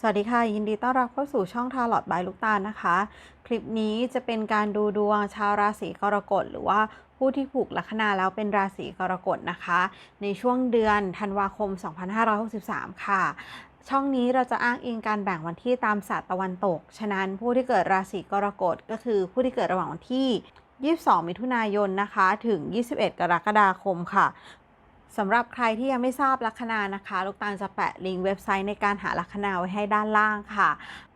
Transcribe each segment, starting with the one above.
สวัสดีค่ะ ยินดีต้อนรับเข้าสู่ช่องทาร์ลอตบายลูกตาลนะคะ คลิปนี้จะเป็นการดูดวงชาวราศีกรกฎหรือว่าผู้ที่ผูกลัคนาแล้วเป็นราศีกรกฎนะคะ ในช่วงเดือนธันวาคม 2563 ค่ะ ช่องนี้เราจะอ้างอิงการแบ่งวันที่ตามศาสตร์ตะวันตก ฉะนั้นผู้ที่เกิดราศีกรกฎก็คือผู้ที่เกิดระหว่างวันที่22 มิถุนายนนะคะ ถึง 21 กรกฎาคมค่ะ สำหรับใครที่ยังไม่ทราบลัคนานะคะ ลูกตาลจะแปะลิงก์เว็บไซต์ในการหาลัคนาไว้ให้ด้านล่างค่ะ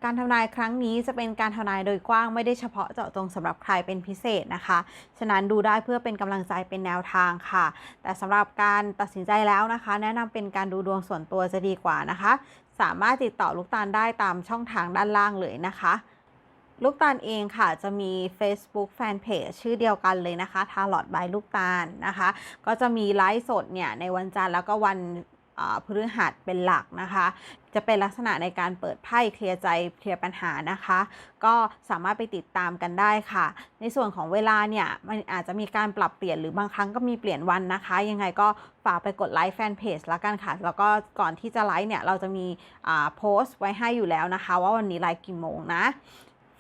การทำนายครั้งนี้จะเป็นการทำนายโดยกว้างไม่ได้เฉพาะเจาะจงสำหรับใครเป็นพิเศษนะคะ ฉะนั้นดูได้เพื่อเป็นกำลังใจเป็นแนวทางค่ะ แต่สำหรับการตัดสินใจแล้วนะคะ แนะนำเป็นการดูดวงส่วนตัวจะดีกว่านะคะ สามารถติดต่อลูกตาลได้ตามช่องทางด้านล่างเลยนะคะ ลูกตาลเองค่ะจะมี Facebook Fanpage ชื่อเดียวกันเลยนะคะทาร์ลอตบายลูกตาลนะคะ ก็จะมีไลฟ์สดเนี่ยในวันจันทร์แล้วก็วันพฤหัสเป็นหลักนะคะ จะเป็นลักษณะในการเปิดไพ่เคลียร์ใจเคลียร์ปัญหานะคะ ก็สามารถไปติดตามกันได้ค่ะ ในส่วนของเวลาเนี่ยมันอาจจะมีการปรับเปลี่ยนหรือบางครั้งก็มีเปลี่ยนวันนะคะ ยังไงก็ฝากไปกดไลค์แฟนเพจแล้วกันค่ะ แล้วก็ก่อนที่จะไลฟ์เนี่ยเราจะมีโพสต์ไว้ให้อยู่แล้วนะคะ ว่าวันนี้ไลฟ์กี่โมงนะ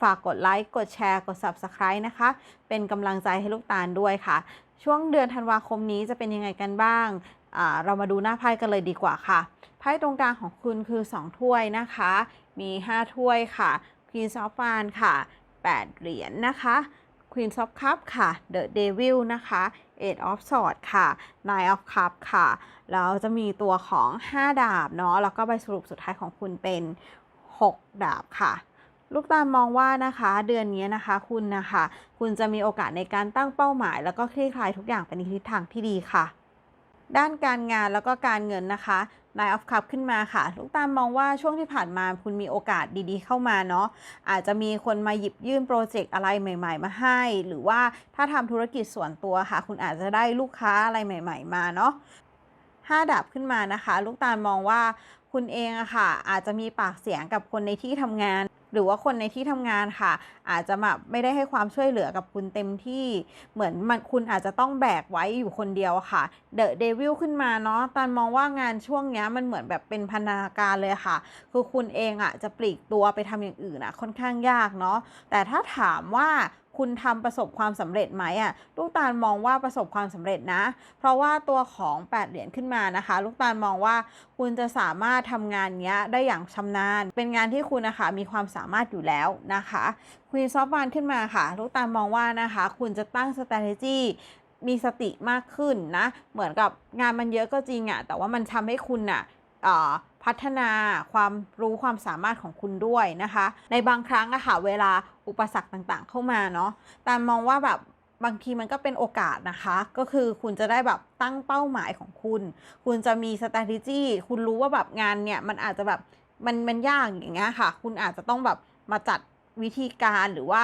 ฝากกดไลค์กดแชร์กด Subscribe นะคะ เป็นกำลังใจให้ลูกตาลด้วยค่ะ ช่วงเดือนธันวาคมนี้จะเป็นยังไงกันบ้าง เรามาดูหน้าไพ่กันเลยดีกว่าค่ะไพ่ตรงกลางของคุณคือ 2 ถ้วยนะคะ มี 5 ถ้วยค่ะ Queen of w a n ค่ะ 8 เหรียญนะคะ Queen of Cup ค่ะ The Devil นะคะ Eight of Swords ค่ะ Nine of Cup ค่ะ แล้วจะมีตัวของ 5 ดาบเนาะแล้วก็ใบสรุปสุดท้ายของคุณเป็น 6 ดาบค่ะ ลูกตาลมองว่านะคะเดือนนี้นะคะคุณนะคะ คุณจะมีโอกาสในการตั้งเป้าหมาย แล้วก็คลี่คลายทุกอย่างไปในทิศทางที่ดีค่ะ ด้านการงานแล้วก็การเงินนะคะ Nine of Cup ขึ้นมาค่ะ ลูกตาลมองว่าช่วงที่ผ่านมาคุณมีโอกาสดีๆเข้ามาเนาะอาจจะมีคนมาหยิบยื่นโปรเจกต์อะไรใหม่ ๆ มาให้ หรือว่าถ้าทำธุรกิจส่วนตัวค่ะ คุณอาจจะได้ลูกค้าอะไรใหม่ ๆ มาเนาะห้าดาบขึ้นมานะคะ ลูกตาลมองว่าคุณเองอะค่ะ อาจจะมีปากเสียงกับคนในที่ทำงาน หรือว่าคนในที่ทำงานค่ะ อาจจะแบบไม่ได้ให้ความช่วยเหลือกับคุณเต็มที่เหมือนมันคุณอาจจะต้องแบกไว้อยู่คนเดียวค่ะเดอะเดวิลขึ้นมาเนาะตอนมองว่างานช่วงนี้มันเหมือนแบบเป็นพันธนาการเลยค่ะ คือคุณเองอะจะปลีกตัวไปทำอย่างอื่นอะค่อนข้างยากเนาะแต่ถ้าถามว่า คุณทำประสบความสำเร็จไหมอะลูกตาลมองว่าประสบความสำเร็จนะ เพราะว่าตัวของ 8 เหรียญขึ้นมานะคะ ลูกตาลมองว่าคุณจะสามารถทำงานเนี้ยได้อย่างชำนาญ เป็นงานที่คุณนะคะมีความสามารถอยู่แล้วนะคะควีนซอฟ w านขึ้นมาค่ะ ลูกตาลมองว่านะคะ คุณจะตั้ง strategy มีสติมากขึ้นนะ เหมือนกับงานมันเยอะก็จริงอะแต่ว่ามันทำให้คุณอะเอ่อ พัฒนาความรู้ความสามารถของคุณด้วยนะคะ ในบางครั้งอะค่ะเวลาอุปสรรคต่างๆ เข้ามาเนาะแตามมองว่าแบบบางทีมันก็เป็นโอกาสนะคะ ก็คือคุณจะได้แบบตั้งเป้าหมายของคุณ คุณจะมี strategy คุณรู้ว่าแบบงานเนี่ยมันอาจจะแบบมันมันยากอย่างเงี้ยค่ะ คุณอาจจะต้องแบบมาจัดวิธีการหรือว่า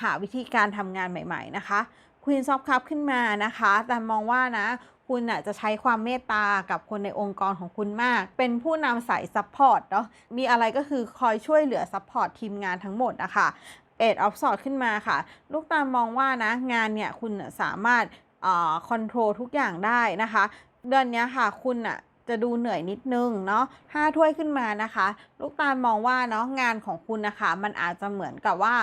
หาวิธีการทำงานใหม่ ๆ นะคะ ควีนซอฟคัพขึ้นมานะคะ แต่มองว่านะคุณน่ะจะใช้ความเมตตากับคนในองค์กรของคุณมาก เป็นผู้นำสายซัพพอร์ตเนาะ มีอะไรก็คือคอยช่วยเหลือซัพพอร์ตทีมงานทั้งหมดนะคะเอ็ดออฟสอดขึ้นมาค่ะ ลูกตาลมองว่านะงานเนี่ยคุณสามารถอ่าคอนโทรลทุกอย่างได้นะคะ เดือนนี้ค่ะคุณน่ะจะดูเหนื่อยนิดนึงเนาะห้าถ้วยขึ้นมานะคะ ลูกตาลมองว่าเนาะงานของคุณนะคะ มันอาจจะเหมือนกับว่า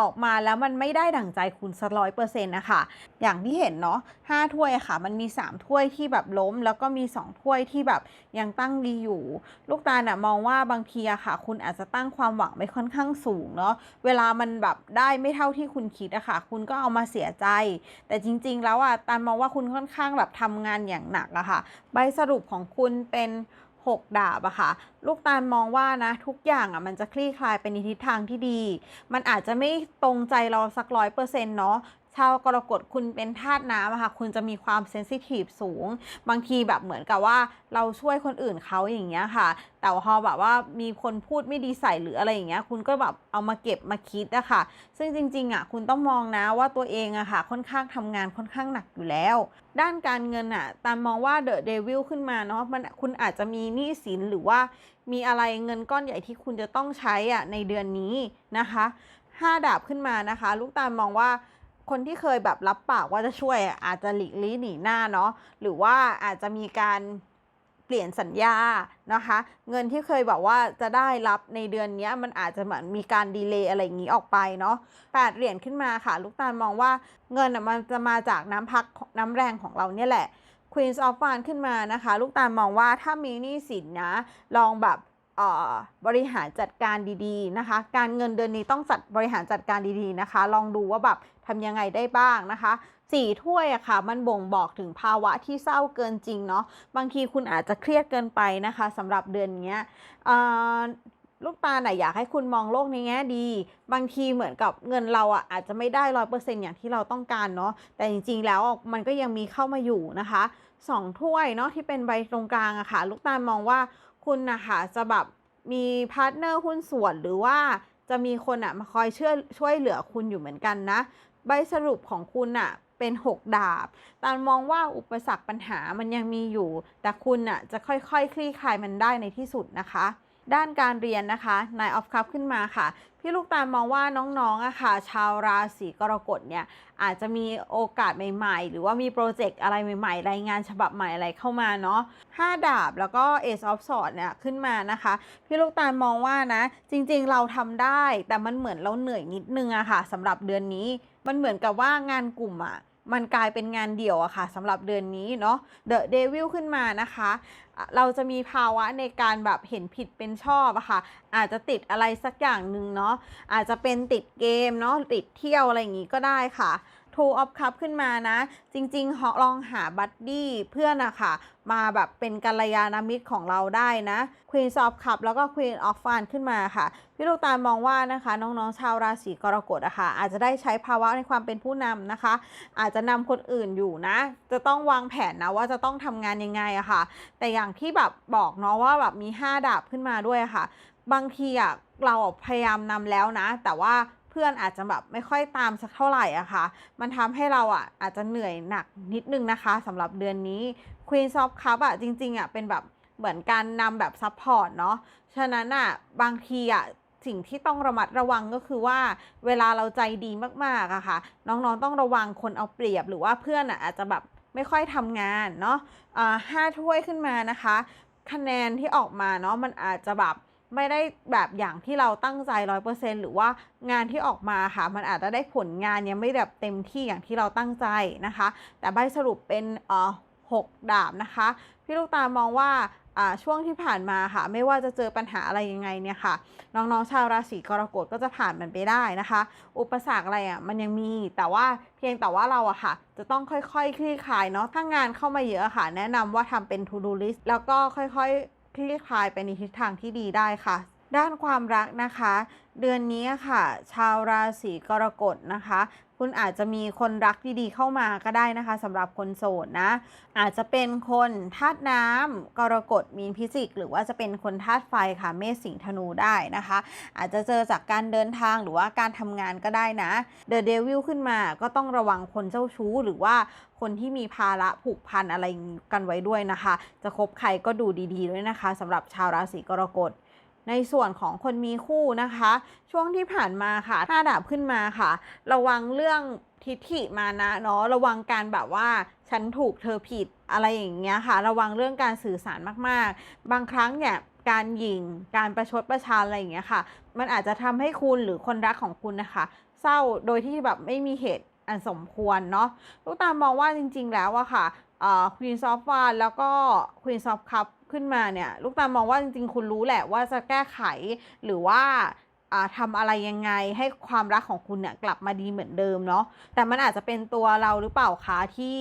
ออกมาแล้วมันไม่ได้ดั่งใจคุณสักร้อยเปอร์เซ็นต์นะคะ อย่างที่เห็นเนาะห้าถ้วยค่ะ มันมี 3 ถ้วยที่แบบล้ม แล้วก็มี 2 ถ้วยที่แบบยังตั้งดีอยู่ ลูกตาลน่ะมองว่าบางทีอะค่ะ คุณอาจจะตั้งความหวังไม่ค่อนข้างสูงเนาะ เวลามันแบบได้ไม่เท่าที่คุณคิดอะค่ะ คุณก็เอามาเสียใจ แต่จริง ๆ แล้วอะตาลมองว่าคุณค่อนข้างแบบทำงานอย่างหนักอะค่ะ ใบสรุปของคุณเป็น 6 ดาบอะค่ะ ลูกตาลมองว่านะทุกอย่างอะมันจะคลี่คลายไปในทิศทางที่ดี มันอาจจะไม่ตรงใจเราสักร้อยเปอร์เซ็นต์เนาะ ชาวกรกฎคุณเป็นธาตุน้ำค่ะคุณจะมีความเซนซิทีฟสูง บางทีแบบเหมือนกับว่าเราช่วยคนอื่นเขาอย่างเงี้ยค่ะ แต่พอแบบว่ามีคนพูดไม่ดีใส่หรืออะไรอย่างเงี้ยคุณก็แบบเอามาเก็บมาคิดอะคะซึ่งจริงๆอะคุณต้องมองนะว่าตัวเองอะค่ะค่อนข้างทำงานค่อนข้างหนักอยู่แล้ว ด้านการเงินอะตามมองว่าเดอะเดวิลขึ้นมาเนาะมันคุณอาจจะมีหนี้สินหรือว่ามีอะไรเงินก้อนใหญ่ที่คุณจะต้องใช้อะในเดือนนี้นะคะห้าดาบขึ้นมานะคะ ลูกตาลมองว่า คนที่เคยแบบรับปากว่าจะช่วยอาจจะหลีกลี่หนีหน้าเนาะหรือว่าอาจจะมีการเปลี่ยนสัญญานะคะ เงินที่เคยบอกว่าจะได้รับในเดือนนี้มันอาจจะเหมือนมีการดีเลย์อะไรอย่างนี้ออกไปเนาะแปดเหรียญขึ้นมาค่ะ ลูกตาลมองว่าเงินมันจะมาจากน้ำพักน้ำแรงของเราเนี่ยแหละ Queen of w a n d ขึ้นมานะคะ ลูกตาลมองว่าถ้ามีหนี้สินนะ ลองแบบ บริหารจัดการดีๆนะคะ การเงินเดือนนี้ต้องจัดบริหารจัดการดีๆนะคะ ลองดูว่าแบบทำยังไงได้บ้างนะคะสี่ถ้วยอะค่ะ มันบ่งบอกถึงภาวะที่เศร้าเกินจริงเนาะบางทีคุณอาจจะเครียดเกินไปนะคะสำหรับเดือนเนี้ยลูกตาลน่ะอยากให้คุณมองโลกในแง่ดี บางทีเหมือนกับเงินเราอะอาจจะไม่ได้ร้อยเปอร์เซ็นต์อย่างที่เราต้องการเนาะแต่จริงๆแล้วมันก็ยังมีเข้ามาอยู่นะคะสองถ้วยเนาะที่เป็นใบตรงกลางอะค่ะ ลูกตาลมองว่า คุณนะคะจะแบบมีพาร์ทเนอร์หุ้นส่วนหรือว่าจะมีคนอะมาคอยเชื่อช่วยเหลือคุณอยู่เหมือนกันนะ ใบสรุปของคุณอะเป็น 6 ดาบ ตานมองว่าอุปสรรคปัญหามันยังมีอยู่ แต่คุณอะจะค่อยๆคคลี่คลายมันได้ในที่สุดนะคะ ด้านการเรียนนะคะนายออฟคัพขึ้นมาค่ะ พี่ลูกตาลมองว่าน้องๆอะค่ะ ชาวราศีกรกฎเนี่ยอาจจะมีโอกาสใหม่ ๆ หรือว่ามีโปรเจกต์อะไรใหม่ ๆ รายงานฉบับใหม่อะไรเข้ามาเนาะ5ดาบแล้วก็ Ace of Swords เนี่ยขึ้นมานะคะ พี่ลูกตาลมองว่านะ จริงๆเราทำได้แต่มันเหมือนเราเหนื่อยนิดนึงอะค่ะสำหรับเดือนนี้มันเหมือนกับว่างานกลุ่มอะ มันกลายเป็นงานเดี่ยวอะค่ะสำหรับเดือนนี้เนาะ The Devil ขึ้นมานะคะอะเราจะมีภาวะในการแบบเห็นผิดเป็นชอบอะค่ะ อาจจะติดอะไรสักอย่างหนึ่งเนาะอาจจะเป็นติดเกมเนาะติดเที่ยวอะไรอย่างงี้ก็ได้ค่ะ Two of Cup ขึ้นมานะ จริงๆลองหาบัดดี้เพื่อนอะค่ะ มาแบบเป็นกัลยาณมิตรของเราได้นะ Queen of Cup แล้วก็ Queen of f u n ขึ้นมาค่ะ พี่ลูกตาลมองว่านะคะ น้องๆชาวราศีกรกฎอะค่ะ อาจจะได้ใช้ภาวะในความเป็นผู้นำนะคะ อาจจะนำคนอื่นอยู่นะ จะต้องวางแผนนะว่าจะต้องทำงานยังไงอะค่ะ แต่อย่างที่แบบบอกเนาะว่าแบบมี 5 ดาบขึ้นมาด้วยะค่ะ บางทีอะเราพยายามนำแล้วนะ แต่ว่า พื่อนอาจจะแบบไม่ค่อยตามสักเท่าไหร่อะค่ะ มันทำให้เราอะอาจจะเหนื่อยหนักนิดนึงนะคะสำหรับเดือนนี้ Queen of Cup อะจริงๆอะเป็นแบบเหมือนการนำแบบซัพพอร์ตเนาะ ฉะนั้นอะบางทีอะสิ่งที่ต้องระมัดระวังก็คือว่าเวลาเราใจดีมากๆอะค่ะ น้องๆต้องระวังคนเอาเปรียบหรือว่าเพื่อนอะอาจจะแบบไม่ค่อยทำงานเนาะห้าถ้วยขึ้นมานะคะ คะแนนที่ออกมาเนาะมันอาจจะแบบ ไม่ได้แบบอย่างที่เราตั้งใจร้อยเปอร์เซ็นหรือว่างานที่ออกมาค่ะ มันอาจจะได้ผลงานยังไม่แบบเต็มที่อย่างที่เราตั้งใจนะคะ แต่ใบสรุปเป็นเอ่อหกดาบนะคะ พี่ลูกตาลมองว่าอ่าช่วงที่ผ่านมาค่ะ ไม่ว่าจะเจอปัญหาอะไรยังไงเนี่ยค่ะ น้องๆชาวราศีกรกฎก็จะผ่านมันไปได้นะคะ อุปสรรคอะไรอะมันยังมีแต่ว่าเพียงแต่ว่าเราอะค่ะ จะต้องค่อยๆคคลี่คลายเนาะถ้างานเข้ามาเยอะค่ะ แนะนำว่าทำเป็น to do list แล้วก็ค่อยๆ คลี่คลายไปในทิศทางที่ดีได้ค่ะ ด้านความรักนะคะ เดือนนี้ค่ะ ชาวราศีกรกฎนะคะคุณอาจจะมีคนรักดีๆเข้ามาก็ได้นะคะสำหรับคนโสดนะ อาจจะเป็นคนธาตุน้ำกรกฎมีนพิจิก หรือว่าจะเป็นคนธาตุไฟค่ะเมษสิงธนูได้นะคะ อาจจะเจอจากการเดินทางหรือว่าการทำงานก็ได้นะ The Devil ขึ้นมาก็ต้องระวังคนเจ้าชู้ หรือว่าคนที่มีภาระผูกพันอะไรกันไว้ด้วยนะคะ จะคบใครก็ดูดีๆด้วยนะคะสำหรับชาวราศีกรกฎ ในส่วนของคนมีคู่นะคะ ช่วงที่ผ่านมาค่ะ ถ้าดาบขึ้นมาค่ะ ระวังเรื่องทิฐิมานะเนาะระวังการแบบว่าฉันถูกเธอผิดอะไรอย่างเงี้ยค่ะ ระวังเรื่องการสื่อสารมากๆ บางครั้งเนี่ยการหยิงการประชดประชานอะไรอย่างเงี้ยค่ะ มันอาจจะทำให้คุณหรือคนรักของคุณนะคะ เศร้าโดยที่แบบไม่มีเหตุอันสมควรเนาะลูกตาลมองว่าจริง ๆ แล้วอะค่ะควีนซอฟวานแล้วก็ควีนซอฟคัพ ขึ้นมาเนี่ยลูกตาลมองว่าจริงๆ คุณรู้แหละว่าจะแก้ไขหรือว่าอ่าทำอะไรยังไงให้ความรักของคุณเนี่ยกลับมาดีเหมือนเดิมเนาะแต่มันอาจจะเป็นตัวเราหรือเปล่าคะที่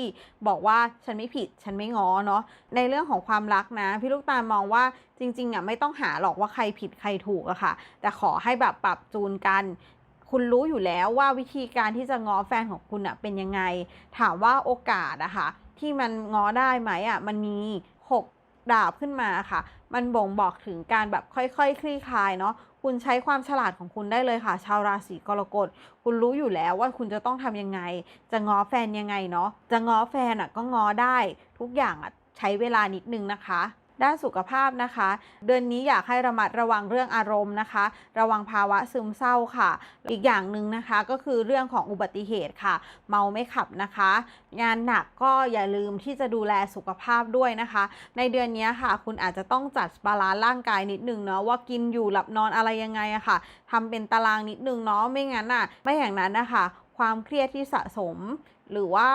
บอกว่าฉันไม่ผิดฉันไม่ง้อเนาะในเรื่องของความรักนะ พี่ลูกตาลมองว่าจริงๆอะไม่ต้องหาหรอกว่าใครผิดใครถูกอะค่ะ แต่ขอให้แบบปรับจูนกัน คุณรู้อยู่แล้วว่าวิธีการที่จะง้อแฟนของคุณอะเป็นยังไง ถามว่าโอกาสอะค่ะที่มันง้อได้ไหมอะมันมี ดาบขึ้นมาค่ะ มันบ่งบอกถึงการแบบค่อยๆคคลี่คลายเนาะคุณใช้ความฉลาดของคุณได้เลยค่ะ ชาวราศีกรกฎ คุณรู้อยู่แล้วว่าคุณจะต้องทำยังไง จะง้อแฟนยังไงเนาะจะง้อแฟนอะก็ง้อได้ ทุกอย่างอะใช้เวลานิดนึงนะคะ ด้านสุขภาพนะคะ เดือนนี้อยากให้ระมัดระวังเรื่องอารมณ์นะคะ ระวังภาวะซึมเศร้าค่ะ อีกอย่างหนึ่งนะคะก็คือเรื่องของอุบัติเหตุค่ะ เมาไม่ขับนะคะ งานหนักก็อย่าลืมที่จะดูแลสุขภาพด้วยนะคะ ในเดือนนี้ค่ะ คุณอาจจะต้องจัดบาลานซ์ร่างกายนิดนึงเนาะว่ากินอยู่หลับนอนอะไรยังไงอะค่ะทำเป็นตารางนิดนึงเนาะไม่งั้นอะไม่อย่างนั้นนะคะความเครียดที่สะสมหรือว่า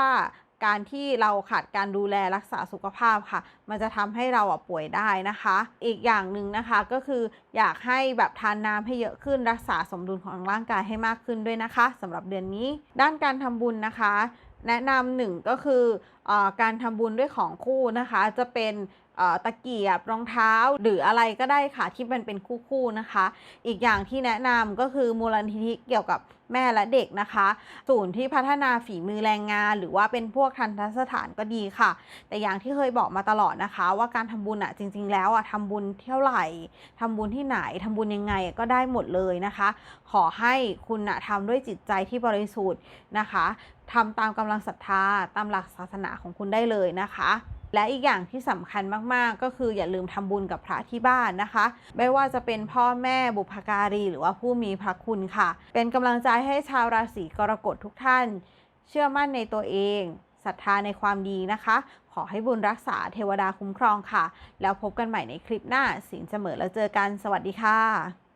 การที่เราขาดการดูแลรักษาสุขภาพค่ะ มันจะทำให้เราอะป่วยได้นะคะ อีกอย่างหนึ่งนะคะก็คืออยากให้แบบทานน้ำให้เยอะขึ้นรักษาสมดุลของร่างกายให้มากขึ้นด้วยนะคะสำหรับเดือนนี้ ด้านการทำบุญนะคะ แนะนำหนึ่งก็คืออการทำบุญด้วยของคู่นะคะ จะเป็นตะเกียบรองเท้าหรืออะไรก็ได้ค่ะที่มันเป็นคู่ๆนะคะ อีกอย่างที่แนะนำก็คือมูลนิธิเกี่ยวกับ แม่และเด็กนะคะ ศูนย์ที่พัฒนาฝีมือแรงงาน หรือว่าเป็นพวกทันตสถานก็ดีค่ะ แต่อย่างที่เคยบอกมาตลอดนะคะ ว่าการทำบุญอะจริง ๆ แล้วอะทำบุญเท่าไหร่ทำบุญที่ไหนทำบุญยังไงก็ได้หมดเลยนะคะ ขอให้คุณนะทำด้วยจิตใจที่บริสุทธิ์นะคะทำตามกำลังศรัทธาตามหลักศาสนาของคุณได้เลยนะคะ และอีกอย่างที่สำคัญมากๆ ก็คืออย่าลืมทำบุญกับพระที่บ้านนะคะ ไม่ว่าจะเป็นพ่อแม่บุพการี หรือว่าผู้มีพระคุณค่ะ เป็นกำลังใจให้ชาวราศีกรกฎทุกท่าน เชื่อมั่นในตัวเองศรัทธาในความดีนะคะ ขอให้บุญรักษาเทวดาคุ้มครองค่ะ แล้วพบกันใหม่ในคลิปหน้าสินเสมอแล้วเจอกันสวัสดีค่ะ